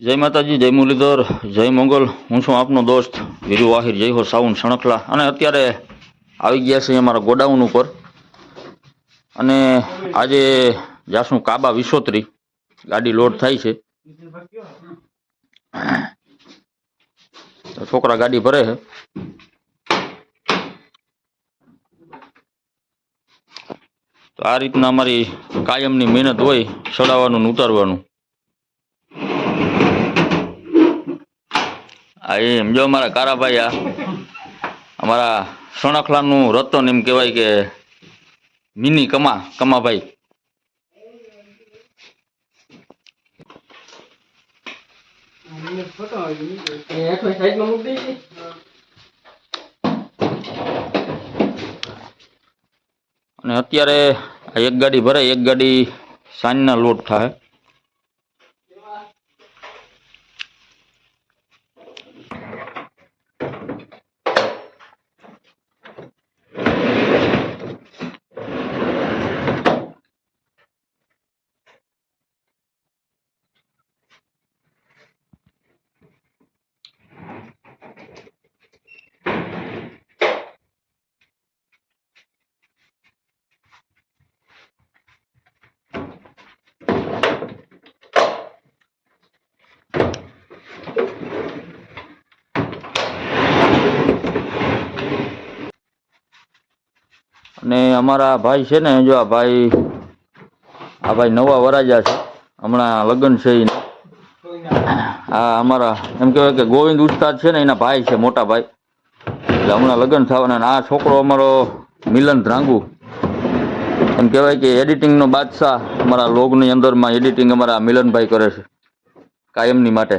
જય માતાજી, જય મુરલીધર, જય મંગલ. હું છું આપનો દોસ્ત વીરુ વાહિર, જય હો સાવન સણખલા અને અત્યારે આવી ગયા છે અમારા ગોડાઉન ઉપર. અને આજે જાશું કાબા વિસોત્રી ગાડી લોડ થાય છે. છોકરા ગાડી ભરે છે. તો આ રીતના અમારી કાયમની મહેનત હોય ચડાવવાનું ઉતારવાનું. આ એમ જો અમારા કારાભાઈ આ અમારા સણખલાનું રતન એમ કહેવાય કે મિની કમા, કમાભાઈ. અને અત્યારે એક ગાડી ભરાય એક ગાડી સાંજના લોડ થાય. અને અમારા ભાઈ છે ને, જો આ ભાઈ આ ભાઈ નવા વરાજા છે. હમણાં લગ્ન છે એને આ અમારા, એમ કહેવાય કે ગોવિંદ ઉસ્તાદ છે ને, એના ભાઈ છે, મોટા ભાઈ. એટલે હમણાં લગ્ન થવાના આ છોકરો અમારો મિલન ધ્રાંગુ. એમ કહેવાય કે એડિટિંગનો બાદશાહ અમારા લોગની અંદરમાં એડિટિંગ અમારા મિલનભાઈ કરે છે, કાયમની માટે.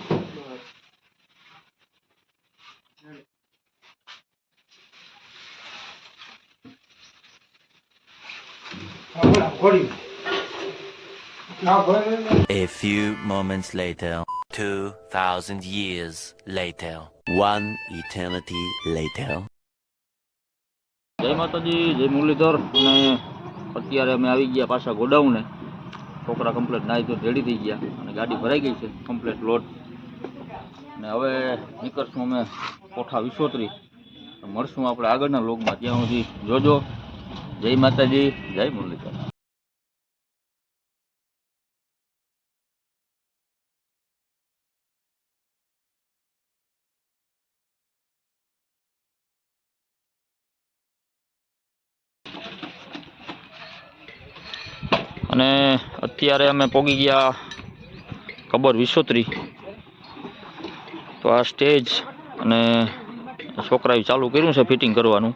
A few moments later, 2,000 years later, one eternity later. જય માતાજી જય મુરલીધર. અને અત્યારે અમે આવી ગયા પાછા ગોડાઉને. છોકરા કમ્પ્લેટ નાહી તો રેડી થઈ ગયા અને ગાડી ભરાઈ ગઈ છે કમ્પ્લેટ લોટ અને હવે નીકળશું અમે કોઠા વિસોત્રી. મળશું આપણે આગળના લોગમાં ત્યાં સુધી જોજો. જય માતાજી, જય મુરલીધર. અને અત્યારે અમે પોગી ગયા કબર વિસોત્રી. તો આ સ્ટેજ અને છોકરાએ ચાલુ કર્યું છે ફિટિંગ કરવાનું.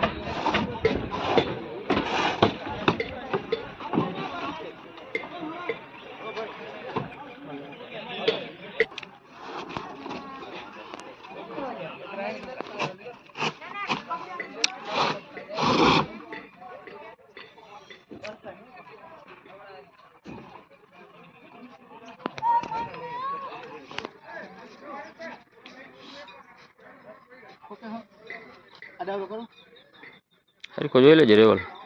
રેવલ અને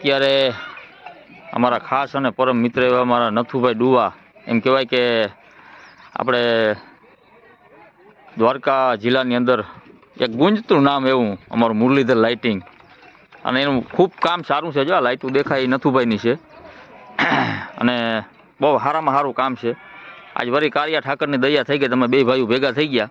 અત્યારે અમારા ખાસ અને પરમ મિત્ર એવા અમારા નથુભાઈ ડુવા. એમ કહેવાય કે આપણે દ્વારકા જિલ્લાની અંદર એક ગુંજતું નામ એવું અમારું મુરલીધર લાઇટિંગ અને એનું ખૂબ કામ સારું છે જો આ લાઇટું દેખાય એ નથુભાઈની છે. અને બહુ સારામાં સારું કામ છે. આજ વરી કારિયા ઠાકરની દયા થઈ ગઈ તમે બે ભાઈઓ ભેગા થઈ ગયા.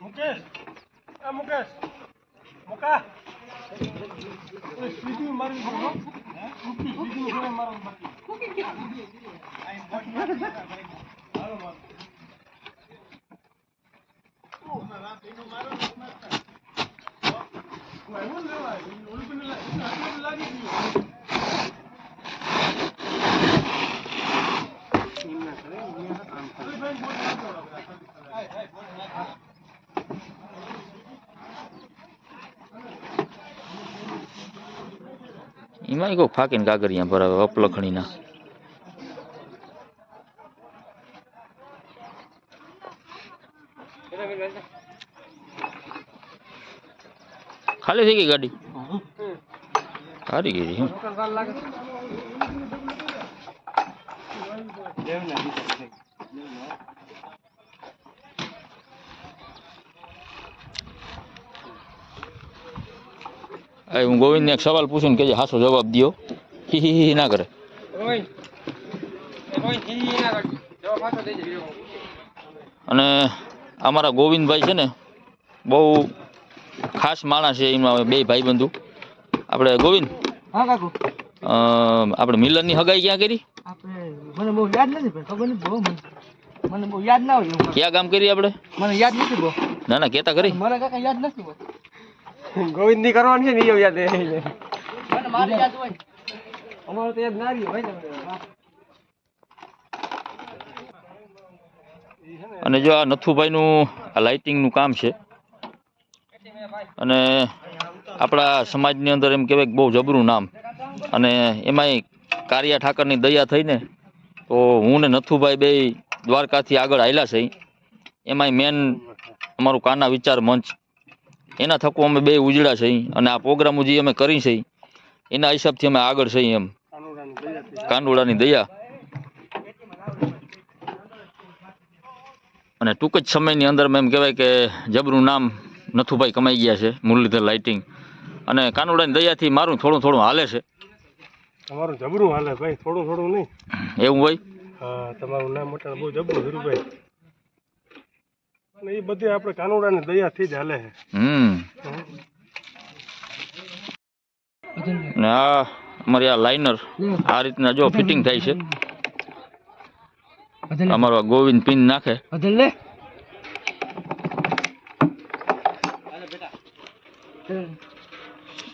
મુકેશ આ મુકેશ મુકા સીધું મારી મારું બાકી એમાં કોઈ ફાકીને કાગરિયા ભરાવે અપલખણીના ખાલી થઈ ગઈ ગાડી હારી ગઈ હું ગોવિંદને એક સવાલ પૂછું ને કે હાસો જવાબ દ્યો. હી હી હી ના કરે. અને અમારા ગોવિંદભાઈ છે ને બહુ ખાસ માણસ છે એમાં બે ભાઈ બંધુ આપણે ગોવિંદ હા કાકુ. અ, આપણે મિલનની હગાઈ ક્યાં કરી? મને બહુ યાદ નથી પણ ખબર નથી બહુ મને મને બહુ યાદ ના હોય ક્યાં કામ કરી આપણે? મને યાદ નથી બહુ. ના ના કહેતા કરી મને કાકા યાદ નથી ગોવિંદની કરવાની છે ને એ યાદ યાદ અમારે તો યાદ ના રહ્યું ભાઈ અને જો આ નથુભાઈનું આ લાઇટિંગનું કામ છે. અને આપણા સમાજની અંદર એમ કહેવાય બહુ જબરું નામ. અને એમાંય કારિયા ઠાકરની દયા થઈને તો હું ને નથુભાઈ બે દ્વારકાથી આગળ આવેલા છે. એમાંય મેન અમારું કાના વિચાર મંચ એના થકો અમે બે ઉજળા છે અને આ પ્રોગ્રામો જે અમે કરી છે એના હિસાબથી અમે આગળ છે એમ. કાંડોળાની દયા. અને ટૂંક જ સમયની અંદર એમ કહેવાય કે જબરું નામ નથુભાઈ કમાઈ ગયા છે મુરલીધર લાઇટિંગ અને કાનુડાની દયાથી મારું થોડું થોડું હાલે છે. તમારું જબરું હાલે ભાઈ થોડું થોડું નહીં. એવું હોય? તમારું નામ મોટા બહુ જબરું ધીરુભાઈ અને એ બધી આપણે કાનુડાની દયાથી જ હાલે છે. હમ. ને આ અમારી આ લાઇનર આ રીતના જો ફિટિંગ થાય છે. અમારો આ ગોવિંદ પિન નાખે.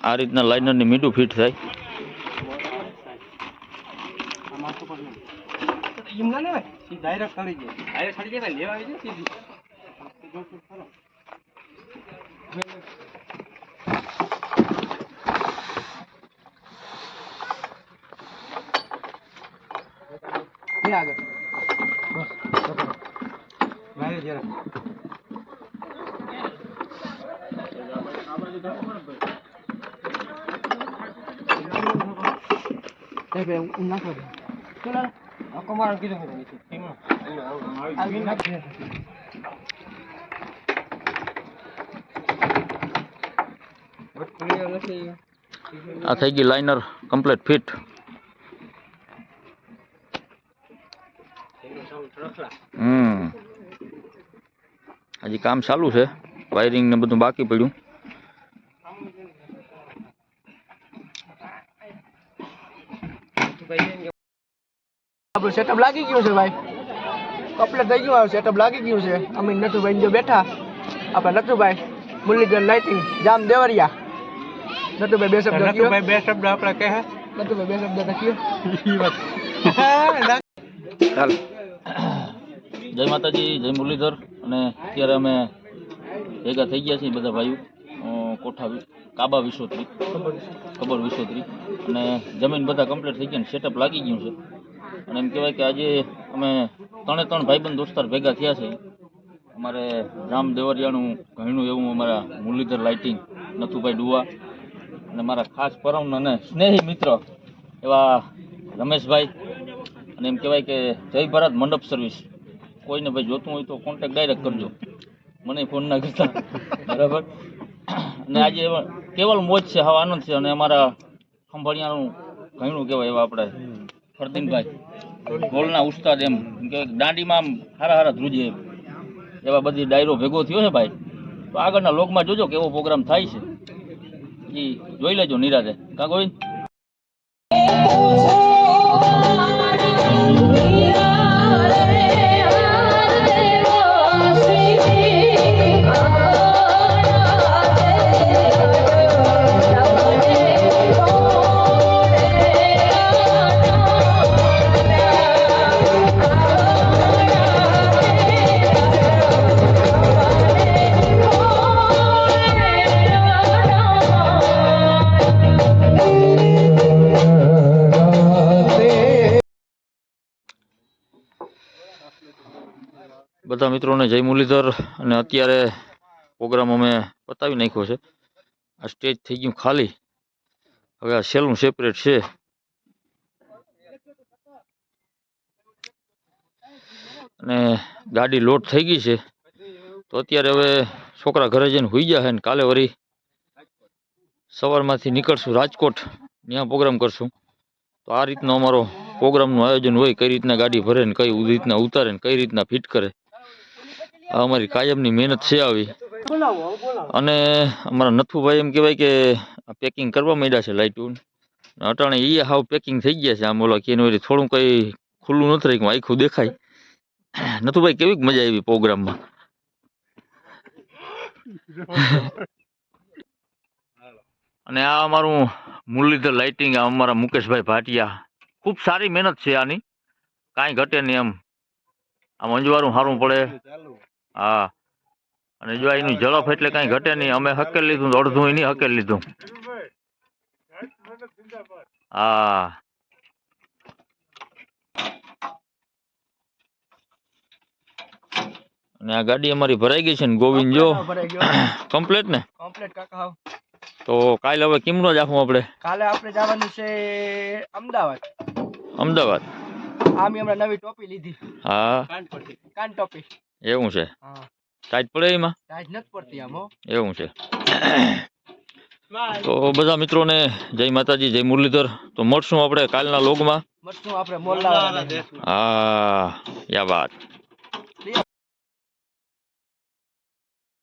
આ રીતના લાઇનરની મીડું ફિટ થાય. ડાયરેક્ટ ચડી જાય ડાયરેક્ટ ચડી જાય લેવા આવી જાય સીધી લે આગળ બસ પકડો. લાવે જરા સાહેબ, હું નાખવા દે. ચાલ, હાલ. આવી નાખ. આ થઈ ગઈ લાઇનર કમ્પ્લીટ ફિટ હમ. હજી કામ ચાલુ છે. વાયરિંગ ને બધું બાકી પડ્યું. આપણું સેટઅપ લાગી ગયું છે ભાઈ. કમ્પ્લીટ થઈ ગયું સેટઅપ લાગી ગયું છે. અમે નથુભાઈ જો બેઠા. આપણે નથુભાઈ મુરલીધર લાઇટિંગ જામ દેવરિયા. નથુભાઈ બે શબ્દ કયો બે શબ્દ આપણે કહે. નથુભાઈ બે શબ્દ કયો ચાલ જય માતાજી જય મુરલીધર. અને અત્યારે અમે ભેગા થઈ ગયા છીએ બધા ભાઈઓ. કોઠા કાબા વિશોત્રી. ખબર વિશોત્રી. અને જમીન બધા કમ્પ્લીટ થઈ ગયા સેટઅપ લાગી ગયું છે. અને એમ કહેવાય કે આજે અમે ત્રણે ત્રણ ભાઈબંધ દોસ્તાર ભેગા થયા છે. અમારે રામ દેવરિયાનું ઘણું એવું અમારા મુરલીધર લાઇટિંગ નથુભાઈ ડુવા અને મારા ખાસ પરમ અને સ્નેહી મિત્ર એવા રમેશભાઈ. અને એમ કહેવાય કે જય ભારત મંડપ સર્વિસ કોઈને ભાઈ જોતું હોય તો કોન્ટેક્ટ ડાયરેક્ટ કરજો. મને ફોન ના કરતા. બરાબર? અને આજે કેવલ મોજ છે હા આનંદ છે અને અમારા ખંભાળિયાનું ઘણું કહેવાય એવા આપણે ફરદીનભાઈ. ગોલના ઉસ્તાદ એમ. કે દાંડીમાં આમ હારા હારા ધ્રુજે એમ. એવા બધી ડાયરો ભેગો થયો છે ભાઈ. તો આગળના લોકમાં જોજો કેવો પ્રોગ્રામ થાય છે. એ જોઈ લેજો નિરાતે. કા ગોવિંદ? બધા મિત્રોને જય મુરલીધર. અને અત્યારે પ્રોગ્રામ અમે પતાવી નાખ્યો છે. આ સ્ટેજ થઈ ગયું ખાલી. હવે આ સેલું સેપરેટ છે. અને ગાડી લોડ થઈ ગઈ છે. તો અત્યારે હવે છોકરા ઘરે જઈને હોઈ છે ને કાલે વળી સવારમાંથી નીકળશું રાજકોટ. ત્યાં પ્રોગ્રામ કરશું. તો આ રીતનો અમારો પ્રોગ્રામનું આયોજન હોય, કઈ રીતના ગાડી ભરે ને કઈ રીતના ઉતારે ને કઈ રીતના ફિટ કરે. આ અમારી કાયમની મહેનત છે આવી. અને અમારા નથુભાઈ એમ કહેવાય કે પેકિંગ કરવા માંડ્યા છે લાઇટું અટાણે એ હાવ પેકિંગ થઈ ગયા છે, આમ ઓલા કે થોડું કંઈ ખુલ્લું નથી રહ્યું આખું દેખાય. નથુભાઈ કેવી મજા આવી પ્રોગ્રામમાં? અને આ અમારું મુરલીધર લાઇટિંગ અમારા મુકેશભાઈ ભાટિયા. ખૂબ સારી મહેનત છે આની. કાંઈ ઘટે નહીં એમ. આમ અંજવારું સારું પડે. હા. અને જો એની ઝડપ એટલે કાંઈ ઘટે નહીં. અમે હકેલ લીધું અડધું એની હકેલ લીધું. હા. અને આ ગાડી અમારી ભરાઈ ગઈ છે ને ગોવિંદ જો કમ્પ્લેટ ને? કમ્પ્લેટ કાકા તો કાલે હવે કેમનો જ આપણે? કાલે આપણે જવાનું છે અમદાવાદ. અમદાવાદ? આમી હમણાં નવી ટોપી લીધી. હા. કાન ટોપી. એવું છે? હા. ટાઈટ પડે એમાં? ટાઈટ નથી પડતી આમ એવું છે. તો બધા મિત્રોને જય માતાજી જય મુરલીધર. તો મળશું આપણે કાલના લોગમાં. મળશું આપણે મોલ્લા હા યા વાત.